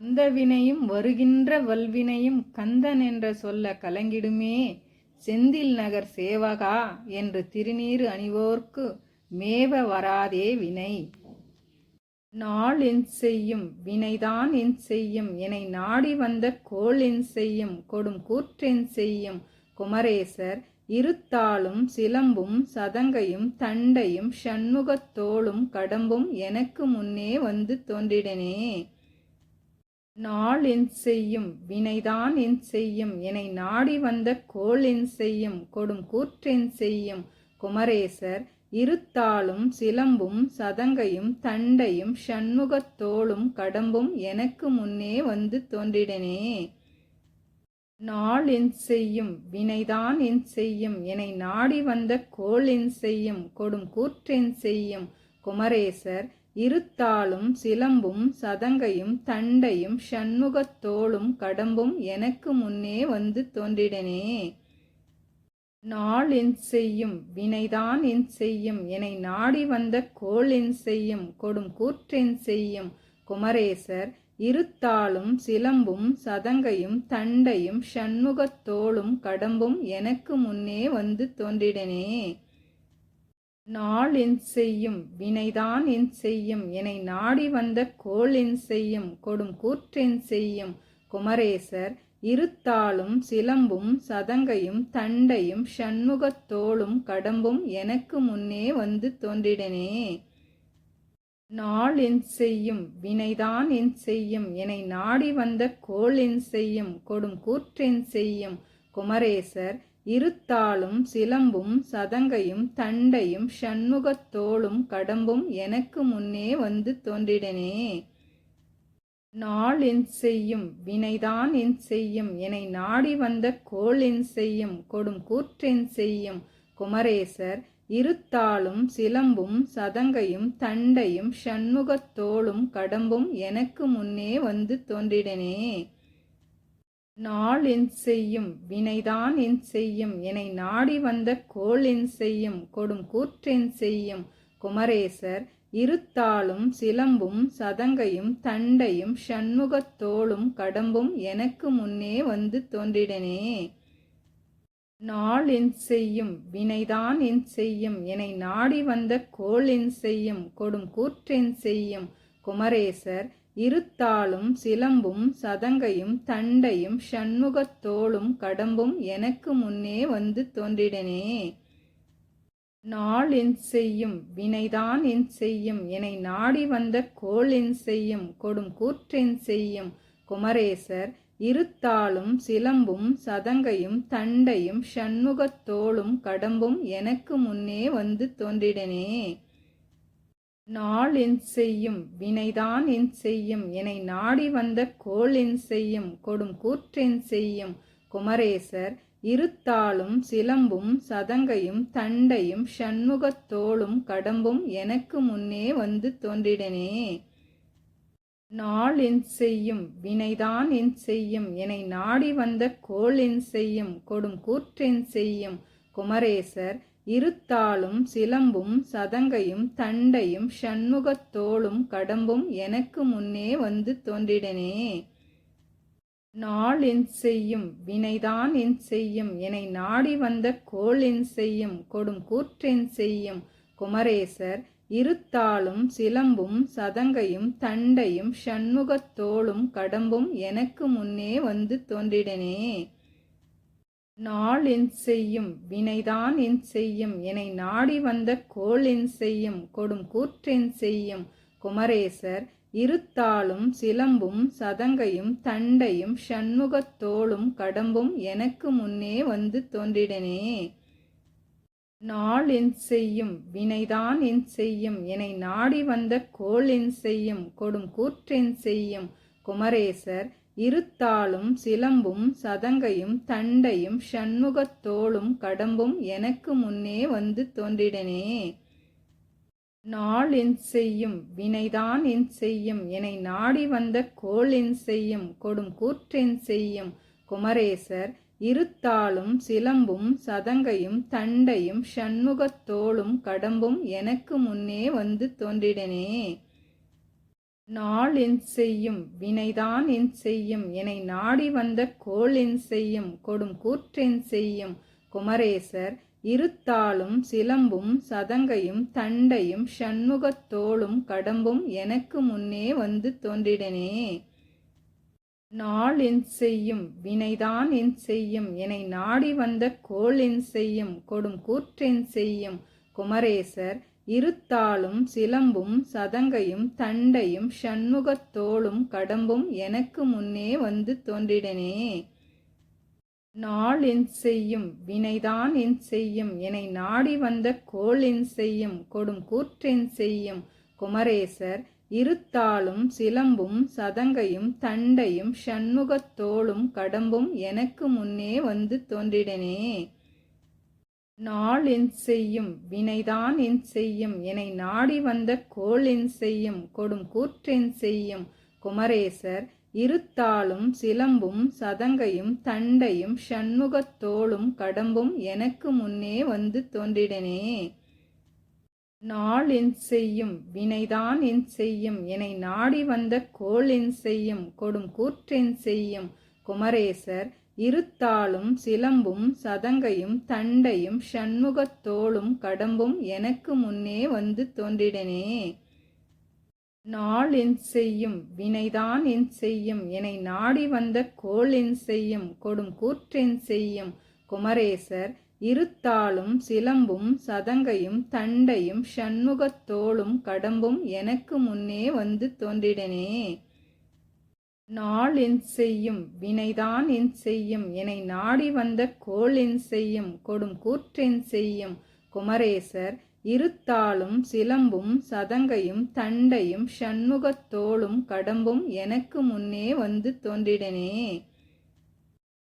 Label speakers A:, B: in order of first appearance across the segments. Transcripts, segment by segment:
A: அந்த வினையும் வருகின்ற வல்வினையும் கந்தன் என்ற சொல்ல கலங்கிடுமே. செந்தில் நகர் சேவகா என்று திருநீறு அணிவோர்க்கு மேவ வராதே வினை. நாள் என் செய்யும் வினைதான் என் செய்யும். என்னை நாடி வந்த கோள் என் செய்யும். கொடும் கூற்றென் செய்யும். குமரேசர் இருத்தாளும் சிலம்பும் சதங்கையும் தண்டையும் ஷண்முகத்தோளும் கடம்பும் எனக்கு முன்னே வந்து தோன்றிடனே. நாள் என் செய்யும் வினைதான் என் செய்யும் என்னை நாடி வந்த கோள் என் செய்யும் கொடும் கூற்றென் செய்யும். குமரேசர் இருத்தாளும் சிலம்பும் சதங்கையும் தண்டையும் ஷண்முகத்தோளும் கடம்பும் எனக்கு முன்னே வந்து தோன்றிடனே. நாள் என் செய்யும் வினைதான் என் செய்யும் என்னை நாடி வந்த கோள் என் செய்யும் கொடும் கூற்றென் செய்யும். குமரேசர் இருத்தாளும் சிலம்பும் சதங்கையும் தண்டையும் ஷண்முகத்தோளும் கடம்பும் எனக்கு முன்னே வந்து தோன்றிடனே. நாள் என் செய்யும் வினைதான் என் செய்யும் என்னை நாடி வந்த கோள் என் செய்யும் கொடும் கூற்றென் செய்யும். குமரேசர் இருத்தாளும் சிலம்பும் சதங்கையும் தண்டையும் ஷண்முகத்தோளும் கடம்பும் எனக்கு முன்னே வந்து தோன்றிடனே. நாள் என் செய்யும் வினைதான் என் செய்யும் என்னை நாடி வந்த கோள் என் செய்யும் கொடும் கூற்றென் செய்யும். குமரேசர் இருத்தாளும் சிலம்பும் சதங்கையும் தண்டையும் ஷண்முகத்தோளும் கடம்பும் எனக்கு முன்னே வந்து தோன்றிடனே. நாள் என் செய்யும் வினைதான் என் செய்யும் என்னை நாடி வந்த கோள் என் செய்யும் கொடும் கூற்றென் செய்யும். குமரேசர் இருத்தாளும் சிலம்பும் சதங்கையும் தண்டையும் ஷண்முகத்தோளும் கடம்பும் எனக்கு முன்னே வந்து தோன்றிடனே. நாள் என் செய்யும் வினைதான் என் செய்யும் என்னை நாடி வந்த கோள் என் செய்யும் கொடும் கூற்றென் செய்யும். குமரேசர் இருத்தாளும் சிலம்பும் சதங்கையும் தண்டையும் ஷண்முகத்தோளும் கடம்பும் எனக்கு முன்னே வந்து தோன்றிடனே. நாள் என் செய்யும் வினைதான் என் செய்யும் என்னை நாடி வந்த கோள் என் செய்யும் கொடும் கூற்றென் செய்யும். குமரேசர் இருத்தாளும் சிலம்பும் சதங்கையும் தண்டையும் ஷண்முகத்தோளும் கடம்பும் எனக்கு முன்னே வந்து தோன்றிடனே. நாள் என் செய்யும் வினைதான் என் செய்யும் என்னை நாடி வந்த கோள் என் செய்யும் கொடும் கூற்றென் செய்யும். குமரேசர் இருத்தாளும் சிலம்பும் சதங்கையும் தண்டையும் ஷண்முகத்தோளும் கடம்பும் எனக்கு முன்னே வந்து தோன்றிடனே. நாள் என் செய்யும் வினைதான் என் செய்யும் என்னை நாடி வந்த கோள் என் செய்யும் கொடும் கூற்றென் செய்யும். குமரேசர் இருத்தாளும் சிலம்பும் சதங்கையும் தண்டையும் ஷண்முகத்தோளும் கடம்பும் எனக்கு முன்னே வந்து தோன்றிடனே. நாள் என் செய்யும் வினைதான் என் செய்யும் என்னை நாடி வந்த கோள் என் செய்யும் கொடும் கூற்றென் செய்யும். குமரேசர் இருத்தாளும் சிலம்பும் சதங்கையும் தண்டையும் ஷண்முகத்தோளும் கடம்பும் எனக்கு முன்னே வந்து தோன்றிடனே. நாள் என் செய்யும் வினைதான் என் செய்யும் என்னை நாடி வந்த கோள் என் செய்யும் கொடும் கூற்றென் செய்யும். குமரேசர் இருத்தாளும் சிலம்பும் சதங்கையும் தண்டையும் ஷண்முகத்தோளும் கடம்பும் எனக்கு முன்னே வந்து தோன்றிடனே. நாள் என் செய்யும் வினைதான் என் செய்யும் என்னை நாடி வந்த கோள் என் செய்யும் கொடும் கூற்றென் செய்யும். குமரேசர் இருத்தாளும் சிலம்பும் சதங்கையும் தண்டையும் ஷண்முகத்தோளும் கடம்பும் எனக்கு முன்னே வந்து தோன்றிடனே. நாள் என் செய்யும் வினைதான் என் செய்யும் என்னை நாடி வந்த கோள் என் செய்யும் கொடும் கூற்றென் செய்யும். குமரேசர் இருத்தாளும் சிலம்பும் சதங்கையும் தண்டையும் ஷண்முகத்தோளும் கடம்பும் எனக்கு முன்னே வந்து தோன்றிடனே. நாள் என் செய்யும் வினைதான் என் செய்யும் என்னை நாடி வந்த கோள் என் செய்யும் கொடும் கூற்றென் செய்யும். குமரேசர் இருத்தாளும் சிலம்பும் சதங்கையும் தண்டையும் ஷண்முகத்தோளும் கடம்பும் எனக்கு முன்னே வந்து தோன்றிடனே. நாள் என் செய்யும் வினைதான் என் செய்யும் என்னை நாடி வந்த கோள் என் செய்யும் கொடும் கூற்றென் செய்யும். குமரேசர் இருத்தாளும் சிலம்பும் சதங்கையும் தண்டையும் ஷண்முகத்தோளும் கடம்பும் எனக்கு முன்னே வந்து தோன்றிடனே. நாள் என் செய்யும் வினைதான் என் செய்யும் என்னை நாடி வந்த கோள் என் செய்யும் கொடும் கூற்றென் செய்யும். குமரேசர் இருத்தாளும் சிலம்பும் சதங்கையும் தண்டையும் ஷண்முகத்தோளும் கடம்பும் எனக்கு முன்னே வந்து தோன்றிடனே. நாள் என் செய்யும் வினைதான் என் செய்யும் என்னை நாடி வந்த கோள் என் செய்யும் கொடும் கூற்றென் செய்யும். குமரேசர் இருத்தாளும் சிலம்பும் சதங்கையும் தண்டையும் ஷண்முகத்தோளும் கடம்பும் எனக்கு முன்னே வந்து தோன்றிடனே. நாள் என் செய்யும் வினைதான் என் செய்யும் என்னை நாடி வந்த கோள் என் செய்யும் கொடும் கூற்றென் செய்யும். குமரேசர் இருத்தாளும் சிலம்பும் சதங்கையும் தண்டையும் ஷண்முகத்தோளும் கடம்பும் எனக்கு முன்னே வந்து தோன்றிடனே. நாள் என் செய்யும் வினைதான் என் செய்யும் என்னை நாடி வந்த கோள் என் செய்யும் கொடும் கூற்றென் செய்யும். குமரேசர் இருத்தாளும் சிலம்பும் சதங்கையும் தண்டையும் ஷண்முகத்தோளும் கடம்பும் எனக்கு முன்னே வந்து தோன்றிடனே. நாள் என் செய்யும் வினைதான் என் செய்யும் என்னை நாடி வந்த கோள் என் செய்யும் கொடும் கூற்றென் செய்யும். குமரேசர் இருத்தாளும் சிலம்பும் சதங்கையும் தண்டையும் ஷண்முகத்தோளும் கடம்பும் எனக்கு முன்னே வந்து தோன்றிடனே. நாள் என் செய்யும் வினைதான் என் செய்யும் என்னை நாடி வந்த கோள் என் செய்யும் கொடும் கூற்றென் செய்யும். குமரேசர் இருத்தாளும் சிலம்பும் சதங்கையும் தண்டையும் ஷண்முகத்தோளும் கடம்பும் எனக்கு முன்னே வந்து தோன்றிடனே. நாள் என் செய்யும் வினைதான் என் செய்யும் என்னை நாடி வந்த கோள் என் செய்யும் கொடும் கூற்றென் செய்யும். குமரேசர் இருத்தாளும் சிலம்பும் சதங்கையும் தண்டையும் ஷண்முகத்தோளும் கடம்பும் எனக்கு முன்னே வந்து தோன்றிடனே.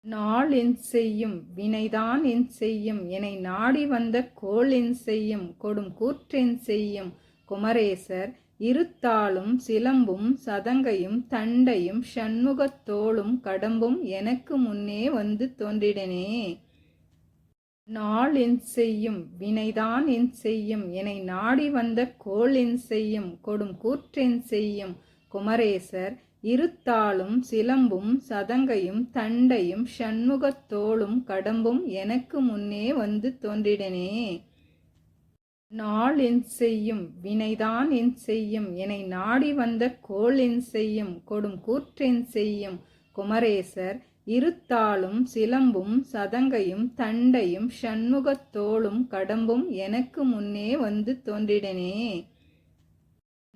A: நாள் என் செய்யும் வினைதான் என் செய்யும் என்னை நாடி வந்த கோள் என் செய்யும் கொடும் கூற்றென் செய்யும். குமரேசர் இருத்தாளும் சிலம்பும் சதங்கையும் தண்டையும் ஷண்முகத்தோளும் கடம்பும் எனக்கு முன்னே வந்து தோன்றிடனே. நாள் என் செய்யும் வினைதான் என் செய்யும் என்னை நாடி வந்த கோள் என் செய்யும் கொடும் கூற்றென் செய்யும். குமரேசர் இருத்தாளும் சிலம்பும் சதங்கையும் தண்டையும் ஷண்முகத்தோளும் கடம்பும் எனக்கு முன்னே வந்து தோன்றிடனே. நாள் என் செய்யும் வினைதான் என் செய்யும் என்னை நாடி வந்த கோள் என் செய்யும் கொடும் கூற்றென் செய்யும். குமரேசர் இருத்தாளும் சிலம்பும் சதங்கையும் தண்டையும் ஷண்முகத்தோளும் கடம்பும் எனக்கு முன்னே வந்து தோன்றிடனே.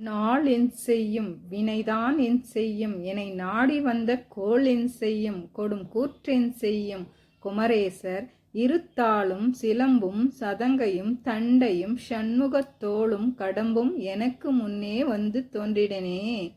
A: நாள் என் செய்யும் வினைதான் என் செய்யும் என்னை நாடி வந்த கோள் என் செய்யும் கொடும் கூற்றென் செய்யும். குமரேசர் இருத்தாளும் சிலம்பும் சதங்கையும் தண்டையும் ஷண்முகத்தோளும் கடம்பும் எனக்கு முன்னே வந்து தோன்றிடனே.